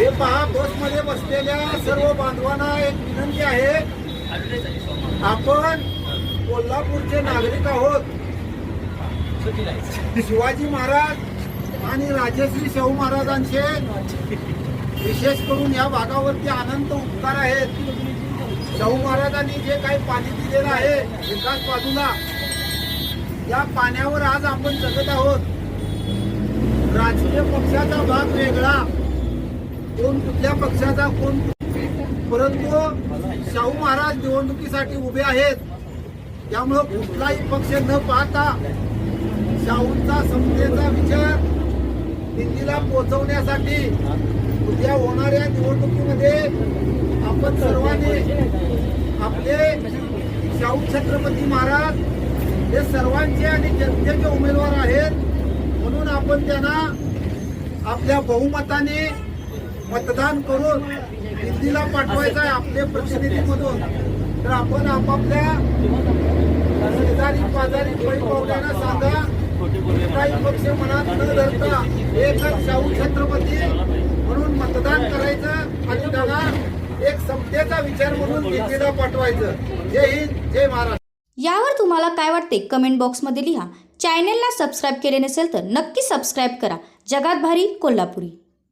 हे पहा बसमध्ये बसलेल्या सर्व बांधवांना एक विनंती आहे. आपण कोल्हापूरचे नागरिक आहोत. शिवाजी महाराज आणि राजश्री शाहू महाराजांचे विशेष करून या भागावरती अनंत उपकार आहेत. शाहू महाराजांनी जे काही पाणी दिलेलं आहे एकाच बाजूला या पाण्यावर आज आपण जगत आहोत. राजकीय पक्षाचा भाग वेगळा. कोण कुठल्या पक्षाचा कोण परंतु शाहू महाराज निवडणुकीसाठी उभे आहेत. त्यामुळं कुठलाही पक्ष न पाहता शाहूंचा समतेचा विचार दिल्लीला पोहोचवण्यासाठी उद्या होणाऱ्या निवडणुकीमध्ये आपण सर्वांनी आपले शाहू छत्रपती महाराज हे सर्वांचे आणि जनतेचे उमेदवार आहेत. म्हणून आपण त्यांना आपल्या बहुमताने मतदान करून दिल्लीला पाठवायचं आहे आपले प्रतिनिधी म्हणून तर आपण आपापल्या शेजारी पाजारी पै सांगा काही पक्ष मनात न धरता एकच शाहू छत्रपती म्हणून मतदान करायचं आणि त्यांना एक समतेचा विचार म्हणून दिल्लीला पाठवायचं. जय हिंद जय महाराष्ट्र. यावर तुम्हाला काय वाटते? कमेंट बॉक्समध्ये लिहा. चॅनेलला सबस्क्राईब केले नसेल तर नक्की सबस्क्राईब करा. जगात भारी कोल्हापुरी.